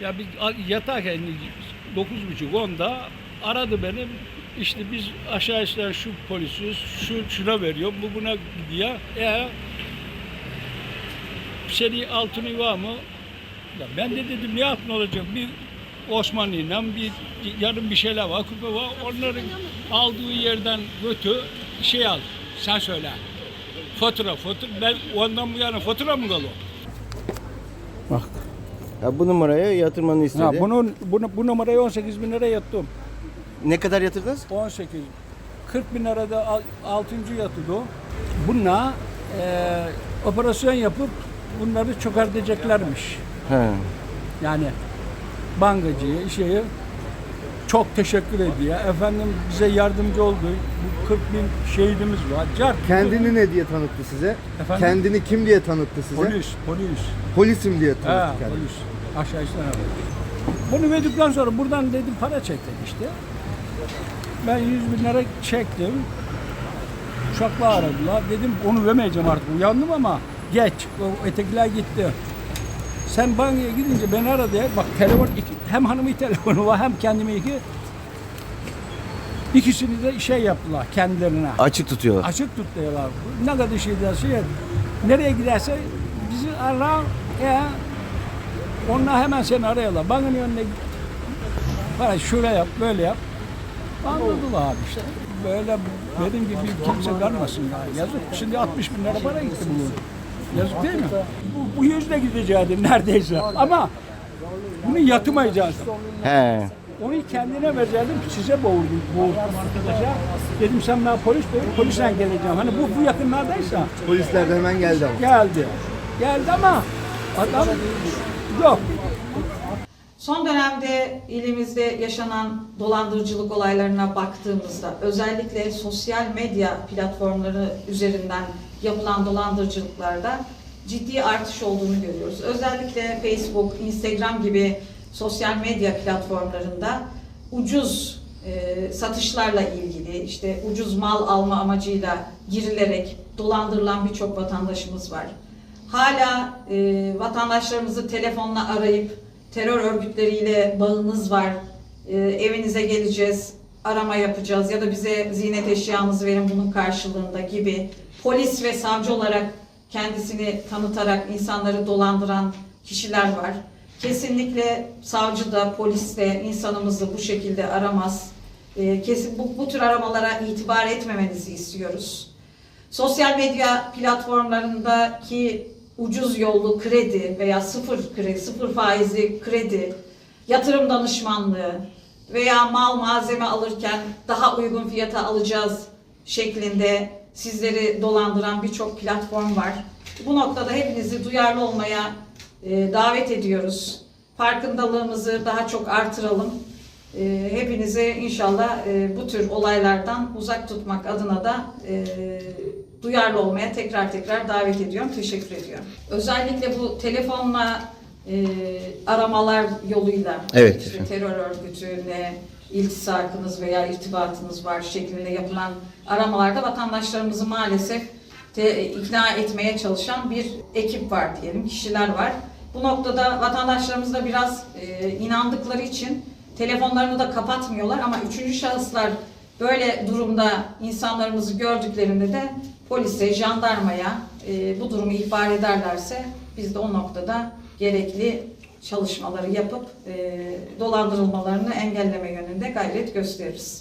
Ya biz a- yatarken dokuz buçuk onda aradı benim. İşte biz aşağı işler şu polisiz, şu şuna veriyor, bu buna gidiyor. Ya seni altını var mı? Ya ben de dedim ne altın olacak? Bir Osmanlı'yla bir yarım bir şeyler var, kupa var. Onların aldığı yerden götü şey al. Sen söyle. Fatura, fatura. Ben ondan bu yana fatura mı kalıyor? Bak. Ya bu numaraya yatırmanı istedi. Ya bunun, bunu, bu numarayı 18 bin lira yattım. Ne kadar yatırdınız? 18. 40 bin lirada al- 6. yatıdı o. Bununla e, operasyon yapıp bunları çökerteceklermiş. He. Yani bankacıya, şeyi çok teşekkür ediyor. Efendim bize yardımcı oldu. Bu 40 bin şehidimiz var. Car, Kendini ne diye tanıttı size? Efendim? Kendini kim diye tanıttı size? Polis, polis. Polisim diye Ha, tanıttı kendini. polis. Aşağı alıyor. Bunu verdikten sonra buradan dedim para çek dedi işte. Ben 100 bin lira çektim. Uşakla aradılar. Dedim onu vermeyeceğim artık. Uyandım ama geç. O ötekiler gitti. Sen bankaya gidince beni aradı. ya. Bak telefon iki, hem hanımın telefonu var hem kendime iki. İkisini de şey yaptılar kendilerine. Açık tutuyorlar. Açık tutuyorlar. Ne kadar şey derse şey, nereye giderse bizi arar. Ya, onlar hemen seni arıyorlar. Bankın önüne. Para şuraya yap, böyle yap. Anladılar abi işte. Böyle benim gibi kimse kalmasın ya. Yazık. Şimdi 60 bin lira para gitti bugün. Yazık değil mi? Bu, bu yüzle gidecekti neredeyse. Ama bunu yatırmayacağız. He. Onu kendine verecektim, size boğurdum, boğurdum arkadaşa. Dedim sen ben polis değil, polisten geleceğim. Hani bu, bu yakınlardaysa Polisler de hemen geldi ama. geldi. Geldi ama adam yok. Son dönemde ilimizde yaşanan dolandırıcılık olaylarına baktığımızda özellikle sosyal medya platformları üzerinden yapılan dolandırıcılıklarda ciddi artış olduğunu görüyoruz. Özellikle Facebook, Instagram gibi sosyal medya platformlarında ucuz e, satışlarla ilgili işte ucuz mal alma amacıyla girilerek dolandırılan birçok vatandaşımız var. Hala e, vatandaşlarımızı telefonla arayıp terör örgütleriyle bağınız var, e, evinize geleceğiz, arama yapacağız ya da bize ziynet eşyamızı verin bunun karşılığında gibi polis ve savcı olarak kendisini tanıtarak insanları dolandıran kişiler var. Kesinlikle savcı da polis de insanımızı bu şekilde aramaz. E, kesin bu, bu tür aramalara itibar etmemenizi istiyoruz. Sosyal medya platformlarındaki ucuz yollu kredi veya sıfır kredi, sıfır faizli kredi, yatırım danışmanlığı veya mal malzeme alırken daha uygun fiyata alacağız şeklinde sizleri dolandıran birçok platform var. Bu noktada hepinizi duyarlı olmaya e, davet ediyoruz. Farkındalığımızı daha çok artıralım. E, hepinizi inşallah e, bu tür olaylardan uzak tutmak adına da duyarlı olmaya tekrar tekrar davet ediyorum. Teşekkür ediyorum. Özellikle bu telefonla e, aramalar yoluyla Evet işte efendim. terör örgütüne iltisakınız veya irtibatınız var şeklinde yapılan aramalarda vatandaşlarımızı maalesef te- ikna etmeye çalışan bir ekip var diyelim, kişiler var. Bu noktada vatandaşlarımız da biraz e, inandıkları için telefonlarını da kapatmıyorlar ama üçüncü şahıslar böyle durumda insanlarımızı gördüklerinde de polise, jandarmaya e, bu durumu ihbar ederlerse biz de o noktada gerekli çalışmaları yapıp e, dolandırılmalarını engelleme yönünde gayret gösteririz.